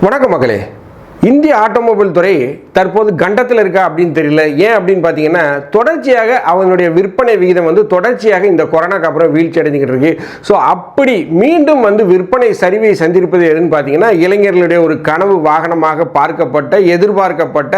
வணக்கம் மகளே இந்திய ஆட்டோமொபைல் துறை தற்போது கண்டத்தில் இருக்கா அப்படின்னு தெரியல. ஏன் அப்படின்னு பார்த்தீங்கன்னா தொடர்ச்சியாக அவனுடைய விற்பனை விகிதம் வந்து தொடர்ச்சியாக இந்த கொரோனாக்கு அப்புறம் வீழ்ச்சி அடைஞ்சிக்கிட்டு இருக்கு. ஸோ அப்படி மீண்டும் வந்து விற்பனை சரிவை சந்திருப்பது எதுன்னு பார்த்தீங்கன்னா இளைஞர்களுடைய ஒரு கனவு வாகனமாக பார்க்கப்பட்ட எதிர்பார்க்கப்பட்ட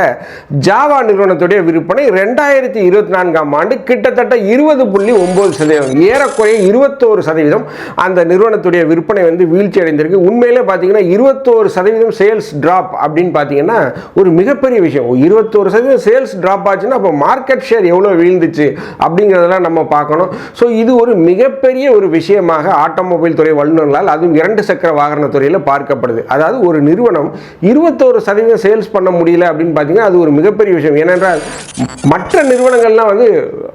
ஜாவா நிறுவனத்துடைய விற்பனை ரெண்டாயிரத்தி இருபத்தி நான்காம் ஆண்டு கிட்டத்தட்ட இருபது புள்ளி ஒன்பது சதவீதம் ஏறக்குறைய இருபத்தோரு சதவீதம் அந்த நிறுவனத்துடைய விற்பனை வந்து வீழ்ச்சி அடைந்திருக்கு. உண்மையிலே பார்த்தீங்கன்னா இருபத்தோரு சதவீதம் சேல்ஸ் டிராப் அப்படின்னு பார்த்தீங்கன்னா ஒரு மிகப்பெரிய விஷயம். இருபத்தோரு சதவீதம் சேல்ஸ் ட்ராப் ஆச்சுன்னா அப்போ மார்க்கெட் ஷேர் எவ்வளோ வீழ்ந்துச்சு அப்படிங்கிறதெல்லாம் நம்ம பார்க்கணும். ஸோ இது ஒரு மிகப்பெரிய ஒரு விஷயமாக ஆட்டோமொபைல் துறை வல்லுநர்களால் அதுவும் இரண்டு சக்கர வாகன துறையில் பார்க்கப்படுது. அதாவது ஒரு நிறுவனம் இருபத்தோரு சதவீதம் சேல்ஸ் பண்ண முடியல அப்படின்னு பார்த்தீங்கன்னா அது ஒரு மிகப்பெரிய விஷயம். ஏனென்றால் மற்ற நிறுவனங்கள்லாம் வந்து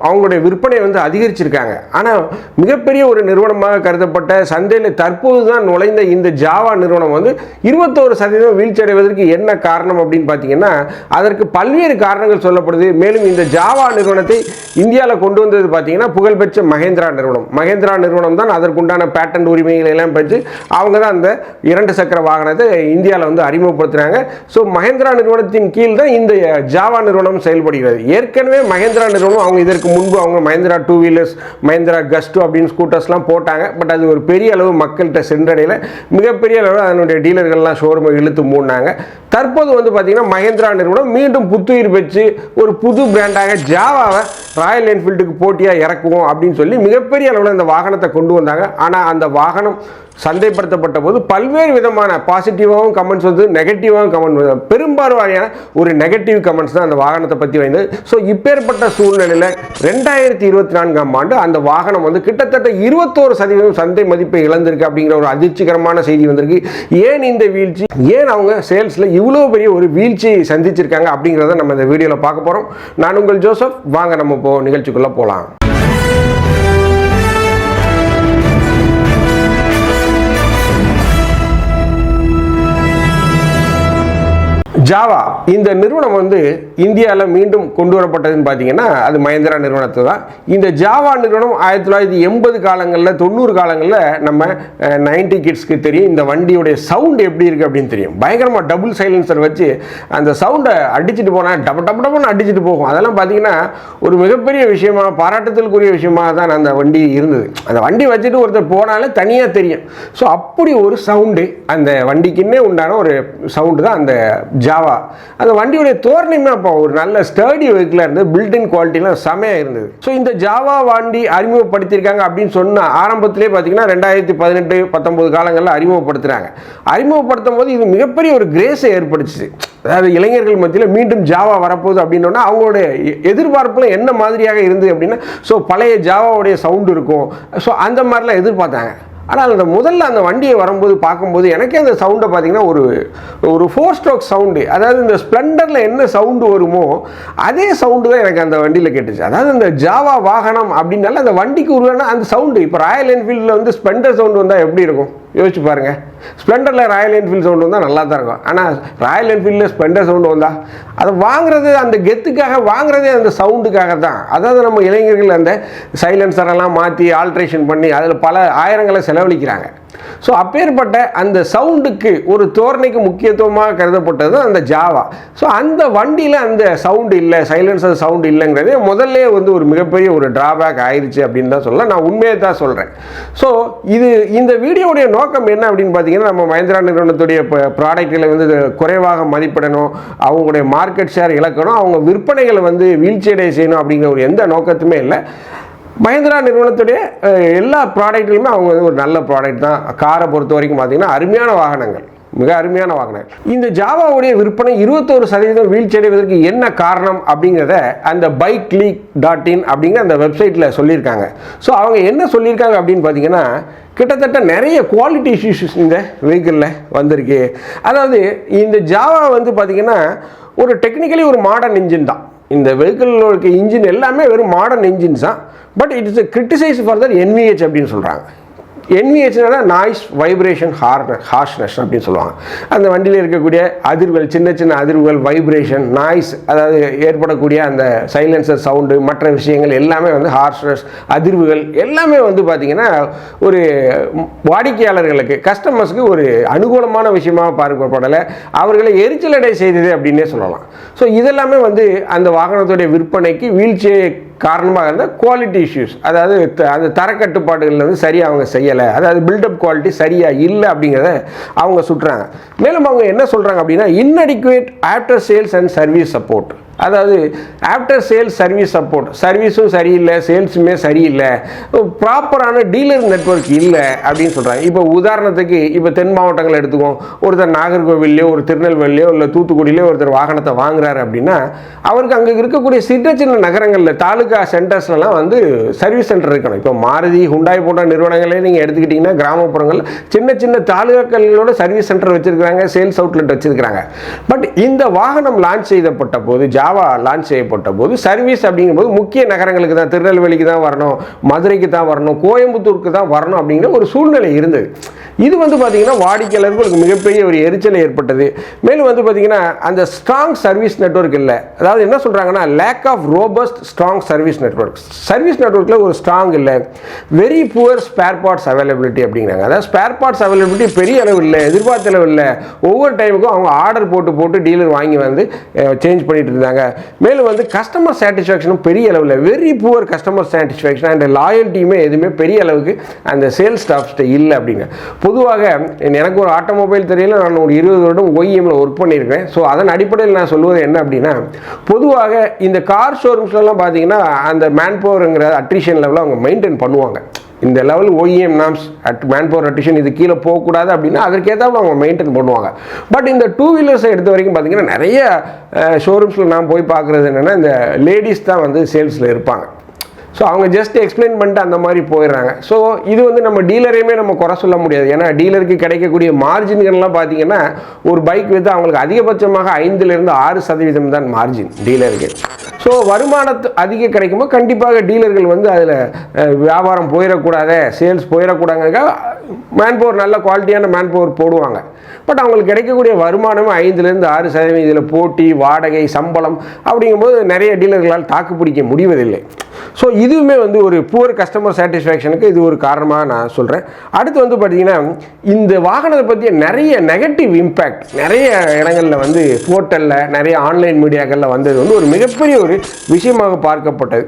அவங்களுடைய விற்பனை வந்து அதிகரிச்சிருக்காங்க. ஆனால் மிகப்பெரிய ஒரு நிறுவனமாக கருதப்பட்ட சந்தையில் தற்போது தான் நுழைந்த இந்த ஜாவா நிறுவனம் வந்து இருபத்தோரு சதவீதம் வீழ்ச்சி அடைவதற்கு என்ன காரணம் அப்படின்னு பார்த்தீங்கன்னா அதற்கு பல்வேறு காரணங்கள் சொல்லப்படுது. மேலும் இந்த ஜாவா நிறுவனத்தை இந்தியாவில் கொண்டு வந்தது பார்த்தீங்கன்னா புகழ்பெற்ற மகேந்திரா நிறுவனம். மகேந்திரா நிறுவனம் தான் அதற்குண்டான பேட்டன்ட் உரிமைகளை எல்லாம் பெற்று அவங்க தான் அந்த இரண்டு சக்கர வாகனத்தை இந்தியாவில் வந்து அறிமுகப்படுத்துகிறாங்க ஸோ மகேந்திரா நிறுவனத்தின் கீழ் தான் இந்த ஜாவா நிறுவனம் செயல்படுகிறது. ஏற்கனவே மகேந்திரா நிறுவனம் அவங்க இதற்கு முன்பு அவங்க Mahindra two wheelers Mahindra Gusto அப்படின்னு ஸ்கூட்டர்ஸ்லாம் போட்டாங்க. பட் அது ஒரு பெரிய அளவு மக்கள்கிட்ட சென்றடையில. மிகப்பெரிய அளவில் அதனுடைய டீலர்கள்லாம் ஷோரூமை இழுத்து மூடினாங்க. தற்போது வந்து பார்த்தீங்கன்னா மகேந்திரா நிறுவனம் மீண்டும் புத்துயிர் பெற்று ஒரு புது பிராண்டாக ஜாவாவை ராயல் என்ஃபீல்டுக்கு போட்டியாக இறக்குவோம் அப்படின்னு சொல்லி மிகப்பெரிய அளவில் இந்த வாகனத்தை கொண்டு வந்தாங்க. ஆனால் அந்த வாகனம் சந்தைப்படுத்தப்பட்ட போது பல்வேறு விதமான பாசிட்டிவாகவும் கமெண்ட்ஸ் வந்து நெகட்டிவாகவும் கமெண்ட் வந்து பெரும்பாலான ஒரு நெகட்டிவ் கமெண்ட்ஸ் தான் அந்த வாகனத்தை பற்றி வந்தது. ஸோ இப்பேற்பட்ட சூழ்நிலையில் ரெண்டாயிரத்தி இருபத்தி நான்காம் ஆண்டு அந்த வாகனம் வந்து கிட்டத்தட்ட இருபத்தோரு சதவீதம் சந்தை மதிப்பை இழந்திருக்கு அப்படிங்கிற ஒரு அதிர்ச்சிகரமான செய்தி வந்திருக்கு. ஏன் இந்த வீழ்ச்சி? ஏன் அவங்க சேல்ஸில் இவ்வளோ பெரிய ஒரு வீழ்ச்சியை சந்திச்சிருக்காங்க அப்படிங்கிறத நம்ம இந்த வீடியோவில் பார்க்க போகிறோம் நான் உங்கள் ஜோசப். வாங்க நம்ம போ நிகழ்ச்சிக்குள்ளே போகலாம் ஜாவா இந்த நிறுவனம் வந்து இந்தியாவில் மீண்டும் கொண்டு வரப்பட்டதுன்னு பார்த்தீங்கன்னா அது மகேந்திரா நிறுவனத்தை தான். இந்த ஜாவா நிறுவனம் ஆயிரத்தி தொள்ளாயிரத்தி எண்பது காலங்களில் தொண்ணூறு காலங்களில் நம்ம நைன்டி கிட்ஸ்க்கு தெரியும். இந்த வண்டியுடைய சவுண்டு எப்படி இருக்குது அப்படின்னு தெரியும். பயங்கரமாக டபுள் சைலன்சர் வச்சு அந்த சவுண்டை அடிச்சுட்டு போனால் டப டப டபுன்னு அடிச்சுட்டு போகும். அதெல்லாம் பார்த்தீங்கன்னா ஒரு மிகப்பெரிய விஷயமா பாராட்டத்திற்குரிய விஷயமாக தான் அந்த வண்டி இருந்தது. அந்த வண்டி வச்சுட்டு ஒருத்தர் போனாலே தனியாக தெரியும். ஸோ அப்படி ஒரு சவுண்டு அந்த வண்டிக்குன்னே உண்டான ஒரு சவுண்டு தான் அந்த ஜாவா அந்த வண்டியுடைய தோரணையுமே அப்போ ஒரு நல்ல ஸ்டர்டி வெஹிக்கிளாக இருந்தது பில்டின் குவாலிட்டிலாம் செமையாக இருந்தது. ஸோ இந்த ஜாவா வண்டி அறிமுகப்படுத்தியிருக்காங்க அப்படின்னு சொன்ன ஆரம்பத்திலே பார்த்தீங்கன்னா ரெண்டாயிரத்தி பதினெட்டு பத்தொம்போது காலங்களில் அறிமுகப்படுத்துகிறாங்க அறிமுகப்படுத்தும் போது இது மிகப்பெரிய ஒரு கிரேஸை ஏற்படுத்துச்சு. அதாவது இளைஞர்கள் மத்தியில் மீண்டும் ஜாவா வரப்போகுது அப்படின்னோன்னா அவங்களுடைய எ- என்ன மாதிரியாக இருந்தது அப்படின்னா ஸோ பழைய ஜாவாவுடைய சவுண்டு இருக்கும். ஸோ அந்த மாதிரிலாம் எதிர்பார்த்தாங்க. ஆனால் அந்த முதல்ல அந்த வண்டியை வரும்போது பார்க்கும்போது எனக்கே அந்த சவுண்டை பார்த்தீங்கன்னா ஒரு ஒரு ஃபோர் ஸ்ட்ரோக் சவுண்டு அதாவது இந்த ஸ்ப்ளெண்டரில் என்ன சவுண்டு வருமோ அதே சவுண்டு தான் எனக்கு அந்த வண்டியில் கேட்டுச்சு. அதாவது இந்த ஜாவா வாகனம் அப்படின்னால அந்த வண்டிக்கு உருவான அந்த சவுண்டு இப்போ ராயல் என்ஃபீல்டில் வந்து ஸ்ப்ளெண்டர் சவுண்டு வந்தால் எப்படி இருக்கும்? யோசிச்சு பாருங்க. ஸ்ப்ளெண்டரில் ராயல் என்ஃபீல்டு சவுண்டு வந்தால் நல்லா தான் இருக்கும். ஆனால் ராயல் என்ஃபீல்டில் ஸ்ப்ளெண்டர் சவுண்டு வந்தால் அதை வாங்குறது அந்த கெத்துக்காக வாங்குறதே அந்த சவுண்டுக்காக தான் அதாவது நம்ம இளைஞர்கள் அந்த சைலன்சரெல்லாம் மாற்றி ஆல்ட்ரேஷன் பண்ணி அதில் பல ஆயிரங்களை செலவழிக்கிறாங்க. ஸோ அப்பேற்பட்ட அந்த சவுண்டுக்கு ஒரு தோரணைக்கு முக்கியத்துவமாக கருதப்பட்டது அந்த ஜாவா ஸோ அந்த வண்டியில் அந்த சவுண்டு இல்லை சைலன்சர் சவுண்டு இல்லைங்கிறதே முதல்ல வந்து ஒரு மிகப்பெரிய ஒரு ட்ராபேக் ஆயிடுச்சு அப்படின்னு தான் சொல்ல நான் உண்மையை தான் சொல்கிறேன் ஸோ இது இந்த வீடியோவுடைய நோக்கம் என்ன அப்படின்னு பார்த்தீங்கன்னா நம்ம மஹிந்திரா நிறுவனத்துடைய ப்ராடக்ட்களை வந்து குறைவாக மதிப்பிடணும் அவங்களுடைய மார்க்கெட் ஷேர் இழக்கணும் அவங்க விற்பனைகளை வந்து வீழ்ச்சியடைய செய்யணும் அப்படிங்கிற ஒரு எந்த நோக்கத்துமே இல்லை. மஹிந்திரா நிறுவனத்துடைய எல்லா ப்ராடக்ட்லையுமே அவங்க வந்து ஒரு நல்ல ப்ராடக்ட் தான். காரை பொறுத்த வரைக்கும் பார்த்தீங்கன்னா அருமையான வாகனங்கள். மிக அருமையான வாகனங்கள். இந்த ஜாவாவுடைய விற்பனை இருபத்தோரு சதவீதம் வீழ்ச்சி அடைவதற்கு என்ன காரணம் அப்படிங்கிறத அந்த பைக் லீக் டாட் இன் அப்படிங்கிற அந்த வெப்சைட்டில் சொல்லியிருக்காங்க. ஸோ அவங்க என்ன சொல்லியிருக்காங்க அப்படின்னு பார்த்தீங்கன்னா கிட்டத்தட்ட நிறைய குவாலிட்டி இஷ்யூஸ் இந்த வெஹிக்கிளில் வந்திருக்கு. அதாவது இந்த ஜாவா வந்து பார்த்தீங்கன்னா ஒரு டெக்னிக்கலி ஒரு மாடர்ன் இன்ஜின் தான். இந்த வெஹிக்கிளில் இருக்க இன்ஜின் எல்லாமே வெறும் மாடர்ன் இன்ஜின்ஸ் தான் but it is criticise for the NVH அப்படின்னு சொல்கிறாங்க என்விஹெச்னா நாய்ஸ் வைப்ரேஷன் ஹார்ன ஹார்ஷ்னஸ் அப்படின்னு சொல்லுவாங்க. அந்த வண்டியில் இருக்கக்கூடிய அதிர்வுகள் சின்ன சின்ன அதிர்வுகள் வைப்ரேஷன் நாய்ஸ் அதாவது ஏற்படக்கூடிய அந்த சைலன்சர் சவுண்டு மற்ற விஷயங்கள் எல்லாமே வந்து ஹார்ஷ்னஸ் அதிர்வுகள் எல்லாமே வந்து பார்த்திங்கன்னா ஒரு வாடிக்கையாளர்களுக்கு கஸ்டமர்ஸ்க்கு ஒரு அனுகூலமான விஷயமாக பார்க்கப்படலை. அவர்களை எரிச்சலடை செய்தது அப்படின்னே சொல்லலாம். ஸோ இதெல்லாமே வந்து அந்த வாகனத்துடைய விற்பனைக்கு வீழ்ச்சியை காரணமாக இருந்தால் குவாலிட்டி இஷ்யூஸ் அதாவது த- அந்த தரக்கட்டுப்பாடுகள் வந்து சரியாக அவங்க செய்யலை. அதாவது பில்டப் குவாலிட்டி சரியாக இல்லை அப்படிங்கிறத அவங்க சுட்டுறாங்க. மேலும் அவங்க என்ன சொல்கிறாங்க அப்படின்னா inadequate after sales and service support அதாவது ஆஃப்டர் சேல்ஸ் சர்வீஸ் சப்போர்ட் சர்வீஸும் சரியில்லை சேல்ஸுமே சரியில்லை. ப்ராப்பரான டீலர் நெட்வொர்க் இல்லை அப்படின்னு சொல்கிறாங்க இப்போ உதாரணத்துக்கு இப்போ தென் மாவட்டங்கள் எடுத்துக்கோம் ஒருத்தர் நாகர்கோவில்லையோ ஒரு திருநெல்வேலியோ இல்லை தூத்துக்குடியிலையோ ஒருத்தர் வாகனத்தை வாங்குறாரு அப்படின்னா அவருக்கு அங்கே இருக்கக்கூடிய சின்ன சின்ன நகரங்களில் தாலுகா சென்டர்ஸ்லாம் வந்து சர்வீஸ் சென்டர் இருக்கணும். இப்போ மாருதி ஹுண்டாய் போன்ற நிறுவனங்களே நீங்கள் எடுத்துக்கிட்டிங்கன்னா கிராமப்புறங்கள் சின்ன சின்ன தாலுகாக்களோட சர்வீஸ் சென்டர் வச்சுருக்கிறாங்க சேல்ஸ் அவுட்லெட் வச்சுருக்கிறாங்க. பட் இந்த வாகனம் லான்ச் செய்யப்பட்ட போது ஜாவா லான்ச் செய்யப்பட்ட போது சர்வீஸ் அப்படிங்கும்போது முக்கிய நகரங்களுக்கு தான் திருநெல்வேலிக்கு தான் வரணும் மதுரைக்கு தான் வரணும் கோயம்புத்தூருக்கு தான் வரணும் அப்படிங்கிற ஒரு சூழ்நிலை இருந்தது. இது வந்து பார்த்தீங்கன்னா வாடிக்கையாளர்களுக்கு மிகப்பெரிய ஒரு எரிச்சல் ஏற்பட்டது. மேலும் வந்து பார்த்தீங்கன்னா அந்த ஸ்ட்ராங் சர்வீஸ் நெட்வொர்க் இல்லை. அதாவது என்ன சொல்கிறாங்கன்னா lack of robust strong service network service நெட்வொர்க்கில் ஒரு ஸ்ட்ராங் இல்லை. Very poor spare parts availability அப்படிங்கிறாங்க. அதாவது ஸ்பேர் பார்ட்ஸ் அவைலபிலிட்டி பெரிய அளவு இல்லை எதிர்பார்த்த அளவு இல்லை. ஒவ்வொரு டைமுக்கும் அவங்க ஆர்டர் போட்டு போட்டு டீலர் வாங்கி வந்து சேஞ்ச் பண்ணிட்டு இருந்தாங்க. மேலும் வந்து கஸ்டமர் சாட்டிஸ்ஃபேக்ஷனும் பெரிய அளவில் very poor customer satisfaction and லாயல்ட்டியுமே எதுவுமே பெரிய அளவுக்கு அந்த சேல்ஸ் ஸ்டாஃப்ஸ்ட்டு இல்லை அப்படிங்க. பொதுவாக எனக்கு ஒரு ஆட்டோமொபைல் தெரியல நான் ஒரு இருபது வருடம் ஒய்எம்ல ஒர்க் பண்ணியிருக்கேன் ஸோ அதன் அடிப்படையில் நான் சொல்வது என்ன அப்படின்னா பொதுவாக இந்த கார் ஷோரூம்ஸ்லாம் பார்த்தீங்கன்னா அந்த மேன் பவருங்கிற அட்ரிஷன் லெவலில் அவங்க மெயின்டைன் பண்ணுவாங்க. இந்த level OEM norms at manpower addition இது கீழே போகக்கூடாது அப்படின்னா அதற்கேற்றாப்புல அவங்க மெயின்டைன் பண்ணுவாங்க. பட் இந்த டூ வீலர்ஸை எடுத்த வரைக்கும் பார்த்தீங்கன்னா நிறைய ஷோரூம்ஸில் நான் போய் பார்க்குறது என்னென்னா இந்த லேடிஸ் தான் வந்து சேல்ஸில் இருப்பாங்க. ஸோ அவங்க ஜஸ்ட் எக்ஸ்பிளைன் பண்ணிட்டு அந்த மாதிரி போயிடுறாங்க. ஸோ இது வந்து நம்ம டீலரையுமே நம்ம குறை சொல்ல முடியாது. ஏன்னா டீலருக்கு கிடைக்கக்கூடிய மார்ஜின்கள்லாம் பார்த்தீங்கன்னா ஒரு பைக் விற்று அவங்களுக்கு அதிகபட்சமாக ஐந்துலேருந்து ஆறு சதவீதம் தான் மார்ஜின் டீலருக்கு ஸோ வருமானத்து அதிகம் கிடைக்கும்போது கண்டிப்பாக டீலர்கள் வந்து அதில் வியாபாரம் போயிடக்கூடாது சேல்ஸ் போயிடக்கூடாதுக்காக மேன் பவர் நல்ல குவாலிட்டியான மேன் பவர் போடுவாங்க. பட் அவங்களுக்கு கிடைக்கக்கூடிய வருமானம் ஐந்துலேருந்து ஆறு சதவீதம் இதில் போட்டி வாடகை சம்பளம் அப்படிங்கும்போது நிறைய டீலர்களால் தாக்கு பிடிக்க முடிவதில்லை. ஸோ இதுவுமே வந்து ஒரு புவர் கஸ்டமர் சாட்டிஸ்ஃபேக்ஷனுக்கு இது ஒரு காரணமாக நான் சொல்கிறேன் அடுத்து வந்து பார்த்தீங்கன்னா இந்த வாகனத்தை பற்றிய நிறைய நெகட்டிவ் இம்பேக்ட் நிறைய இடங்களில் வந்து போர்ட்டலில் நிறைய ஆன்லைன் மீடியாக்களில் வந்தது வந்து ஒரு மிகப்பெரிய ஒரு விஷயமாக பார்க்கப்பட்டது.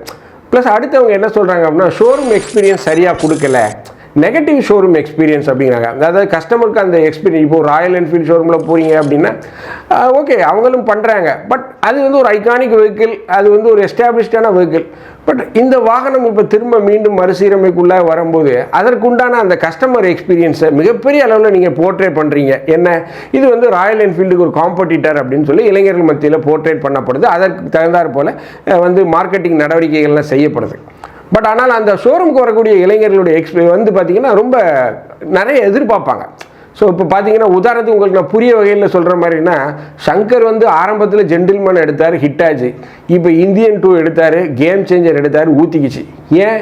ப்ளஸ் அடுத்தவங்க என்ன சொல்கிறாங்க அப்படின்னா ஷோரூம் எக்ஸ்பீரியன்ஸ் சரியாக கொடுக்கல. நெகட்டிவ் ஷோரூம் எக்ஸ்பீரியன்ஸ் அப்படிங்கிறாங்க. அதாவது கஸ்டமருக்கு அந்த எக்ஸ்பீரியன்ஸ் இப்போ ராயல் என்ஃபீல்ட் ஷோரூமில் போறீங்க அப்படின்னா ஓகே அவங்களும் பண்ணுறாங்க பட் அது வந்து ஒரு ஐகானிக் வெஹிக்கிள் அது வந்து ஒரு எஸ்டாப்ளிஷ்டான வெஹிக்கிள் பட் இந்த வாகனம் இப்போ திரும்ப மீண்டும் மறுசீரமைக்குள்ளே வரும்போது அதற்குண்டான அந்த கஸ்டமர் எக்ஸ்பீரியன்ஸை மிகப்பெரிய அளவில் நீங்கள் போர்ட்ரேட் பண்ணுறீங்க என்ன? இது வந்து ராயல் என்ஃபீல்டுக்கு ஒரு காம்படிட்டர் அப்படின்னு சொல்லி இளைஞர்கள் மத்தியில் போர்ட்ரேட் பண்ணப்படுது. அதற்கு தகுந்தாற் போல் வந்து மார்க்கெட்டிங் நடவடிக்கைகள்லாம் செய்யப்படுது. பட் ஆனால் அந்த ஷோரூமுக்கு வரக்கூடிய இளைஞர்களுடைய எக்ஸ்பீ வந்து பார்த்திங்கன்னா ரொம்ப நிறைய எதிர்பார்ப்பாங்க. ஸோ இப்போ பார்த்தீங்கன்னா உதாரணத்துக்கு உங்களுக்கு நான் புரிய வகையில் சொல்கிற மாதிரின்னா சங்கர் வந்து ஆரம்பத்தில் ஜென்டில்மேன் எடுத்தார் ஹிட்டாச்சு இப்போ இந்தியன் டூ எடுத்தார் கேம் சேஞ்சர் எடுத்தார் ஊற்றிக்கிச்சு ஏன்?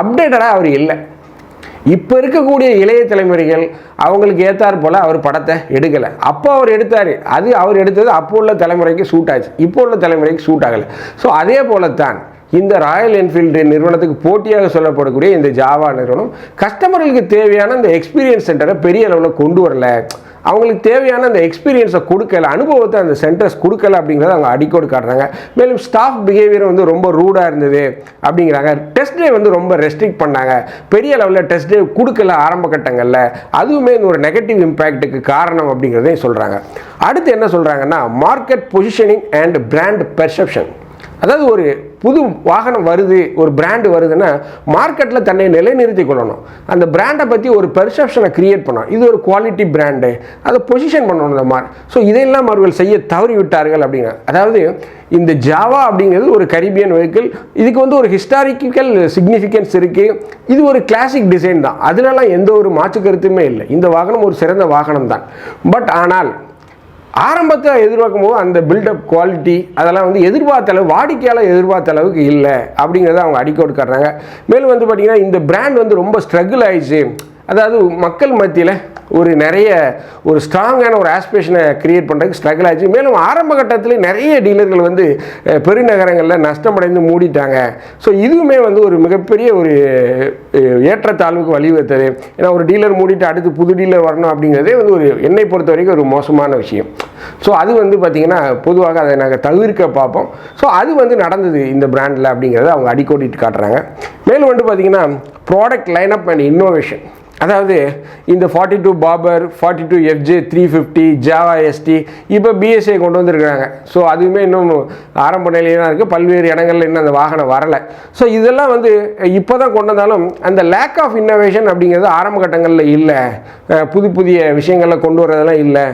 அப்டேட்டடாக அவர் இல்லை. இப்போ இருக்கக்கூடிய இளைய தலைமுறைகள் அவங்களுக்கு ஏத்தார் போல் அவர் படத்தை எடுக்கலை. அப்போ அவர் எடுத்தார். அது அவர் எடுத்தது அப்போ உள்ள தலைமுறைக்கு சூட் ஆச்சு. இப்போ உள்ள தலைமுறைக்கு சூட் ஆகலை. ஸோ அதே போல தான் இந்த ராயல் என்ஃபீல்டு நிறுவனத்துக்கு போட்டியாக சொல்லப்படக்கூடிய இந்த ஜாவா நிறுவனம் கஸ்டமர்களுக்கு தேவையான இந்த எக்ஸ்பீரியன்ஸ் சென்டரை பெரிய அளவில் கொண்டு வரல. அவங்களுக்கு தேவையான அந்த எக்ஸ்பீரியன்ஸை கொடுக்கல அனுபவத்தை அந்த சென்டர்ஸ் கொடுக்கல அப்படிங்கிறத அவங்க அடிக்கோடு காட்டுறாங்க. மேலும் ஸ்டாஃப் பிஹேவியர் வந்து ரொம்ப ரூடாக இருந்தது அப்படிங்கிறாங்க. டெஸ்ட் டே வந்து ரொம்ப ரெஸ்ட்ரிக்ட் பண்ணாங்க. பெரிய லெவலில் டெஸ்ட் டே கொடுக்கல ஆரம்ப கட்டங்களில். அதுவுமே இந்த ஒரு நெகட்டிவ் இம்பேக்ட்டுக்கு காரணம் அப்படிங்கிறதையும் சொல்கிறாங்க அடுத்து என்ன சொல்கிறாங்கன்னா market positioning and brand perception அதாவது ஒரு புது வாகனம் வருது ஒரு பிராண்டு வருதுன்னா மார்க்கெட்டில் தன்னை நிலைநிறுத்திக் கொள்ளணும். அந்த பிராண்டை பற்றி ஒரு பெர்செப்ஷனை கிரியேட் பண்ணணும். இது ஒரு குவாலிட்டி பிராண்டு அதை பொசிஷன் பண்ணணும் இந்த மாதிரி. ஸோ இதையெல்லாம் அவர்கள் செய்ய தவறி விட்டார்கள் அப்படிங்க. அதாவது இந்த ஜாவா அப்படிங்கிறது ஒரு கரீபியன் வெஹிக்கிள் இதுக்கு வந்து ஒரு ஹிஸ்டாரிக்கல் சிக்னிஃபிகன்ஸ் இருக்குது இது ஒரு கிளாசிக் டிசைன் தான். அதனால எந்த ஒரு மாற்று கருத்துமே இல்லை. இந்த வாகனம் ஒரு சிறந்த வாகனம் தான் பட் ஆனால் ஆரம்பத்தில் எதிர்பார்க்கும் போது அந்த பில்டப் குவாலிட்டி அதெல்லாம் வந்து எதிர்பார்த்த அளவு வாடிக்கையாளர் எதிர்பார்த்த அளவுக்கு இல்லை அப்படிங்கிறத அவங்க அடிக்கோடு காட்டுறாங்க. மேலும் வந்து பார்த்திங்கன்னா இந்த பிராண்ட் வந்து ரொம்ப ஸ்ட்ரகிள் ஆயிடுச்சு. அதாவது மக்கள் மத்தியில் ஒரு நிறைய ஒரு ஸ்ட்ராங்கான ஒரு ஆஸ்பிரேஷனை கிரியேட் பண்ணுறதுக்கு ஸ்ட்ரகிள் ஆச்சு மேலும் ஆரம்ப கட்டத்தில் நிறைய டீலர்கள் வந்து பெருநகரங்களில் நஷ்டமடைந்து மூடிட்டாங்க. ஸோ இதுவுமே வந்து ஒரு மிகப்பெரிய ஒரு ஏற்றத்தாழ்வுக்கு வழிவகுத்தது. ஏன்னா ஒரு டீலர் மூடிட்டு அடுத்து புது டீலர் வரணும் அப்படிங்கிறதே வந்து ஒரு என்னை பொறுத்த வரைக்கும் ஒரு மோசமான விஷயம். ஸோ அது வந்து பார்த்திங்கன்னா பொதுவாக அதை நாங்கள் தவிர்க்க பார்ப்போம். ஸோ அது வந்து நடந்தது இந்த பிராண்டில் அப்படிங்கிறத அவங்க அடிக்கோடிட்டு காட்டுறாங்க. மேலும் வந்து பார்த்திங்கன்னா ப்ராடக்ட் லைனப் அண்ட் இன்னோவேஷன் அதாவது இந்த forty two Bobber forty two FJ three fifty Jawa ST இப்போ பிஎஸ்ஐ கொண்டு வந்திருக்கிறாங்க. ஸோ அதுவுமே இன்னும் ஆரம்ப நிலையில தான் இருக்குது பல்வேறு இடங்கள்ல இன்னும் அந்த வாகனம் வரலை. ஸோ இதெல்லாம் வந்து இப்போ தான் கொண்டு வந்தாலும் அந்த லேக் ஆஃப் இன்னோவேஷன் அப்படிங்கிறது ஆரம்ப கட்டங்களில் இல்லை. புது புதிய விஷயங்களில் கொண்டு வர்றதெல்லாம் இல்லை.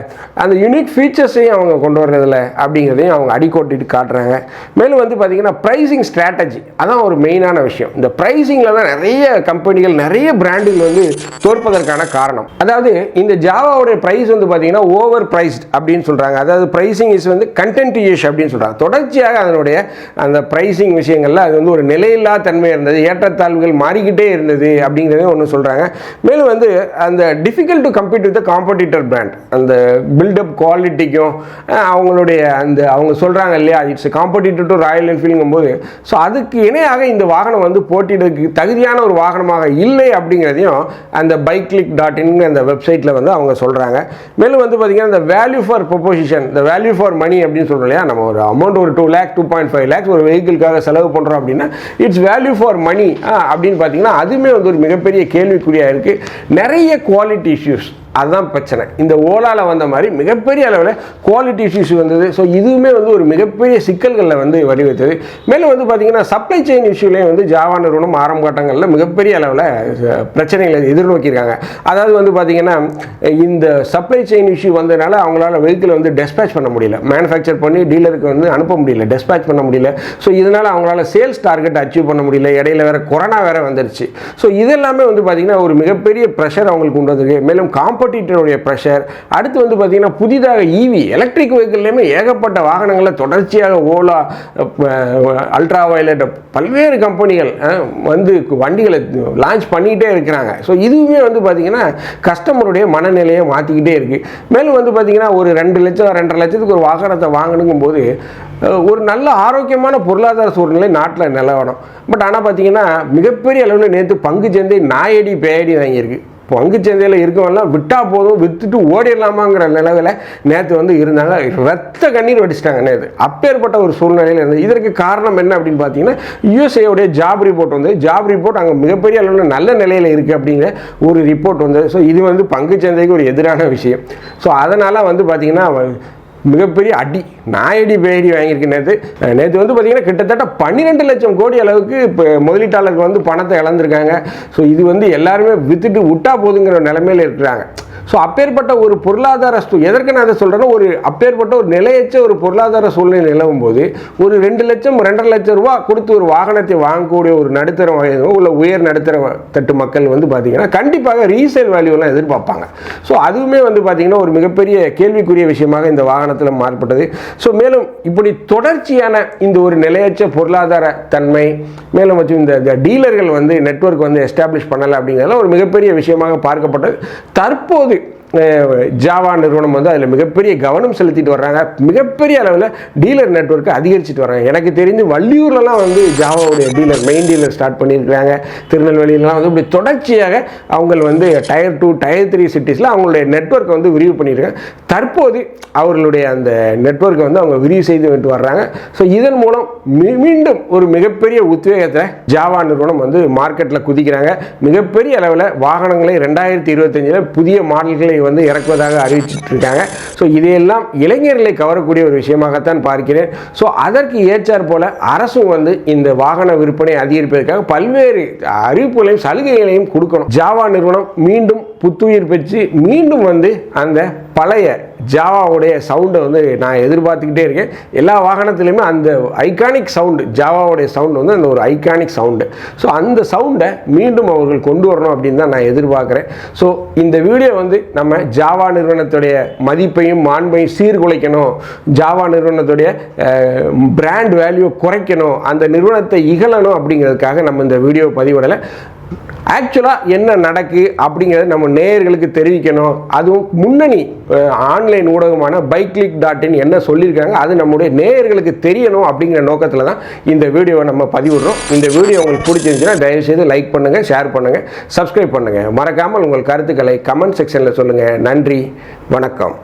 அந்த யூனிக் ஃபீச்சர்ஸையும் அவங்க கொண்டு வர்றதில்ல அப்படிங்கிறதையும் அவங்க அடிக்கோட்டிட்டு காட்டுறாங்க. மேலும் வந்து பார்த்திங்கன்னா ப்ரைசிங் ஸ்ட்ராட்டஜி அதான் ஒரு மெயினான விஷயம். இந்த ப்ரைசிங்கில் தான் நிறைய கம்பெனிகள் நிறைய பிராண்டுகள் வந்து தோற்பதற்கான காரணம். அதாவது இந்த ஜாவாவுடைய ப்ரைஸ் வந்து பார்த்தீங்கன்னா ஓவர் ப்ரைஸ்ட் அப்படின்னு சொல்கிறாங்க அதாவது ப்ரைஸிங் இஸ் வந்து கண்டென்டியேஷ் அப்படின்னு சொல்கிறாங்க தொடர்ச்சியாக அதனுடைய அந்த ப்ரைஸிங் விஷயங்களில் அது வந்து ஒரு நிலையில்லா தன்மை இருந்தது. ஏற்றத்தாழ்வுகள் மாறிக்கிட்டே இருந்தது அப்படிங்கிறதையும் ஒன்று சொல்கிறாங்க மேலும் வந்து அந்த difficult to compete with competitor brand அந்த பில்டப் குவாலிட்டிக்கும் அவங்களுடைய அந்த அவங்க சொல்கிறாங்க இல்லையா இட்ஸ் காம்படிட்டர் டு ராயல் என்ஃபீல்டுங்கும் போது ஸோ அதுக்கு இணையாக இந்த வாகனம் வந்து போட்டியிடக்கு தகுதியான ஒரு வாகனமாக இல்லை அப்படிங்கிறதையும் அந்த இந்த பைக்லிக் டாட் இன் அந்த வெப்சைட்டில் வந்து அவங்க சொல்கிறாங்க மேலும் வந்து பார்த்திங்கன்னா இந்த வேல்யூ ஃபார் ப்ரொபோசிஷன் இந்த வேல்யூ ஃபார் மணி அப்படின்னு சொல்கிறோம் இல்லையா நம்ம ஒரு அமௌண்ட் ஒரு two lakh two point five lakhs ஒரு வெஹிக்கிள்காக செலவு பண்ணுறோம் அப்படின்னா இட்ஸ் வேல்யூ ஃபார் மணி அப்படின்னு பார்த்தீங்கன்னா அதுவுமே வந்து ஒரு மிகப்பெரிய கேள்விக்குறியாக இருக்குது நிறைய குவாலிட்டி இஷ்யூஸ் அதுதான் பிரச்சனை. இந்த ஓலாவில் வந்த மாதிரி மிகப்பெரிய அளவில் குவாலிட்டி இஷ்யூஸ் வந்தது. ஸோ இதுவுமே வந்து ஒரு மிகப்பெரிய சிக்கல்களில் வந்து வடிவத்தது மேலும் வந்து பார்த்திங்கன்னா சப்ளை செயின் இஷ்யூலேயும் வந்து ஜாவா நிறுவனம் ஆரம்ப கட்டங்களில் மிகப்பெரிய அளவில் பிரச்சனைகளை எதிர்நோக்கியிருக்காங்க. அதாவது வந்து பார்த்திங்கன்னா இந்த சப்ளை செயின் இஷ்யூ வந்ததுனால அவங்களால வெஹிக்கிளை வந்து டெஸ்பேச் பண்ண முடியல. மேனுஃபேக்சர் பண்ணி டீலருக்கு வந்து அனுப்ப முடியல. டெஸ்பேச் பண்ண முடியல. ஸோ இதனால் அவங்களால சேல்ஸ் டார்கெட் அச்சீவ் பண்ண முடியல. இடையில வேறு கொரோனா வேறு வந்துருச்சு. ஸோ இதெல்லாமே வந்து பார்த்திங்கன்னா ஒரு மிகப்பெரிய ப்ரெஷர் அவங்களுக்கு கொண்டு வந்திருக்கு. மேலும் காம்படிட்டருடைய ப்ரெஷர் அடுத்து வந்து பார்த்திங்கன்னா புதிதாக ஈவி எலக்ட்ரிக் வெஹிக்கிள்லேயுமே ஏகப்பட்ட வாகனங்களை தொடர்ச்சியாக ஓலா அல்ட்ரா வயலட் பல்வேறு கம்பெனிகள் வந்து வண்டிகளை லான்ச் பண்ணிக்கிட்டே இருக்கிறாங்க. ஸோ இதுவுமே வந்து பார்த்திங்கன்னா கஸ்டமருடைய மனநிலையை மாற்றிக்கிட்டே இருக்குது மேலும் வந்து பார்த்திங்கன்னா ஒரு ரெண்டு லட்சம் ரெண்டரை லட்சத்துக்கு ஒரு வாகனத்தை வாங்கணுங்கும் போது ஒரு நல்ல ஆரோக்கியமான பொருளாதார சூழ்நிலை நாட்டில் நிலவணும். பட் ஆனால் பார்த்திங்கன்னா மிகப்பெரிய அளவில் நேற்று பங்கு சந்தை நாயடி பேயடி வாங்கியிருக்கு. பங்கு சந்தையில் இருக்கவெல்லாம் விட்டால் போதும் விற்றுட்டு ஓடிடலாமாங்கிற நிலவில் நேற்று வந்து இருந்தாங்க. ரத்த கண்ணீர் வடிச்சிட்டாங்க நேற்று அப்பேற்பட்ட ஒரு சூழ்நிலையில் இருந்தது இதற்கு காரணம் என்ன அப்படின்னு பார்த்தீங்கன்னா யூஎஸ்ஏவுடைய ஜாப் ரிப்போர்ட் வந்து ஜாப் ரிப்போர்ட் அங்கே மிகப்பெரிய அளவில் நல்ல நிலையில் இருக்குது அப்படிங்கிற ஒரு ரிப்போர்ட் வந்தது ஸோ இது வந்து பங்கு சந்தைக்கு ஒரு எதிரான விஷயம். ஸோ அதனால் வந்து பார்த்தீங்கன்னா மிகப்பெரிய அடி நாயடி பேடி வாங்கியிருக்கு நேற்று நேற்று வந்து பார்த்தீங்கன்னா கிட்டத்தட்ட பன்னிரெண்டு லட்சம் கோடி அளவுக்கு இப்போ முதலீட்டாளர்கள் வந்து பணத்தை இழந்திருக்காங்க. ஸோ இது வந்து எல்லாருமே வித்துட்டு விட்டா போதுங்கிற நிலைமையில் இருக்கிறாங்க. ஸோ அப்பேற்பட்ட ஒரு பொருளாதார சூ- எதற்கு நான் அதை சொல்கிறேன்னா ஒரு அப்பேற்பட்ட ஒரு நிலையற்ற ஒரு பொருளாதார சூழ்நிலை நிலவும் போது ஒரு ரெண்டு லட்சம் ரெண்டரை லட்சம் ரூபா கொடுத்து ஒரு வாகனத்தை வாங்கக்கூடிய ஒரு நடுத்தர வயது உள்ள உயர் நடுத்தர தட்டு மக்கள் வந்து பார்த்திங்கன்னா கண்டிப்பாக ரீசேல் வேல்யூலாம் எதிர்பார்ப்பாங்க. ஸோ அதுவுமே வந்து பார்த்திங்கன்னா ஒரு மிகப்பெரிய கேள்விக்குரிய விஷயமாக இந்த வாகனத்தில் மாறுபட்டது. ஸோ மேலும் இப்படி தொடர்ச்சியான இந்த ஒரு நிலையற்ற பொருளாதார தன்மை மேலும் வச்சு இந்த டீலர்கள் வந்து நெட்வொர்க் வந்து எஸ்டாப்ளிஷ் பண்ணலை அப்படிங்கிறதுலாம் ஒரு மிகப்பெரிய விஷயமாக பார்க்கப்பட்டது. தற்போது ஜாவா நிறுவனம் வந்து அதில் மிகப்பெரிய கவனம் செலுத்திட்டு வர்றாங்க. மிகப்பெரிய அளவில் டீலர் நெட்வொர்க்கை அதிகரிச்சுட்டு வர்றாங்க. எனக்கு தெரிஞ்சு வள்ளியூர்லலாம் வந்து ஜாவாவுடைய டீலர் மெயின் டீலர் ஸ்டார்ட் பண்ணியிருக்காங்க. திருநெல்வேலியிலாம் வந்து இப்படி தொடர்ச்சியாக அவங்க வந்து டயர் டூ டயர் த்ரீ சிட்டிஸில் அவங்களுடைய நெட்வொர்க்கை வந்து விரிவு பண்ணியிருக்காங்க. தற்போது அவர்களுடைய அந்த நெட்வொர்க்கை வந்து அவங்க விரிவு செய்து விட்டு வர்றாங்க. ஸோ இதன் மூலம் மீ- மீண்டும் ஒரு மிகப்பெரிய உத்வேகத்தை ஜாவா நிறுவனம் வந்து மார்க்கெட்டில் குதிக்கிறாங்க. மிகப்பெரிய அளவில் வாகனங்களை ரெண்டாயிரத்தி இருபத்தஞ்சில் புதிய மாடல்களை வந்து இறக்குவதாக அறிவிச்சிட்டு இருக்காங்க ஸோ இதையெல்லாம் இளைஞர்களை கவரக்கூடிய ஒரு விஷயமாகத்தான் பார்க்கிறேன். ஸோ அதற்கு ஏற்றார் போல அரசும் வந்து இந்த வாகன விற்பனை அதிகரிப்பதற்காக பல்வேறு அறிவிப்புகளையும் சலுகைகளையும் கொடுக்கணும். ஜாவா நிறுவனம் மீண்டும் புத்துயிர் பெற்று மீண்டும் வந்து அந்த பழைய ஜாவாவுடைய சவுண்டை வந்து நான் எதிர்பார்த்துக்கிட்டே இருக்கேன். எல்லா வாகனத்துலேயுமே அந்த ஐகானிக் சவுண்டு ஜாவாவுடைய சவுண்டு வந்து அந்த ஒரு ஐகானிக் சவுண்டு ஸோ அந்த சவுண்டை மீண்டும் அவர்கள் கொண்டு வரணும் அப்படின்னு தான் நான் எதிர்பார்க்குறேன். ஸோ இந்த வீடியோ வந்து நம்ம ஜாவா நிறுவனத்துடைய மதிப்பையும் மாண்பையும் சீர்குலைக்கணும். ஜாவா நிறுவனத்துடைய பிராண்ட் வேல்யூ குறைக்கணும். அந்த நிறுவனத்தை இகழணும் அப்படிங்கிறதுக்காக நம்ம இந்த வீடியோ பதிவிடலை. ஆக்சுவலாக என்ன நடக்கு அப்படிங்கிறத நம்ம நேயர்களுக்கு தெரிவிக்கணும். அதுவும் முன்னணி ஆன்லைன் ஊடகமான பைக்லிக் டாட் இன் என்ன சொல்லியிருக்காங்க அது நம்முடைய நேயர்களுக்கு தெரியணும் அப்படிங்கிற நோக்கத்தில் தான் இந்த வீடியோவை நம்ம பதிவிடுறோம். இந்த வீடியோ உங்களுக்கு பிடிச்சிருந்துச்சுன்னா தயவுசெய்து லைக் பண்ணுங்கள் ஷேர் பண்ணுங்கள் சப்ஸ்கிரைப் பண்ணுங்கள் மறக்காமல் உங்கள் கருத்துக்களை கமெண்ட் செக்ஷனில் சொல்லுங்கள் நன்றி வணக்கம்.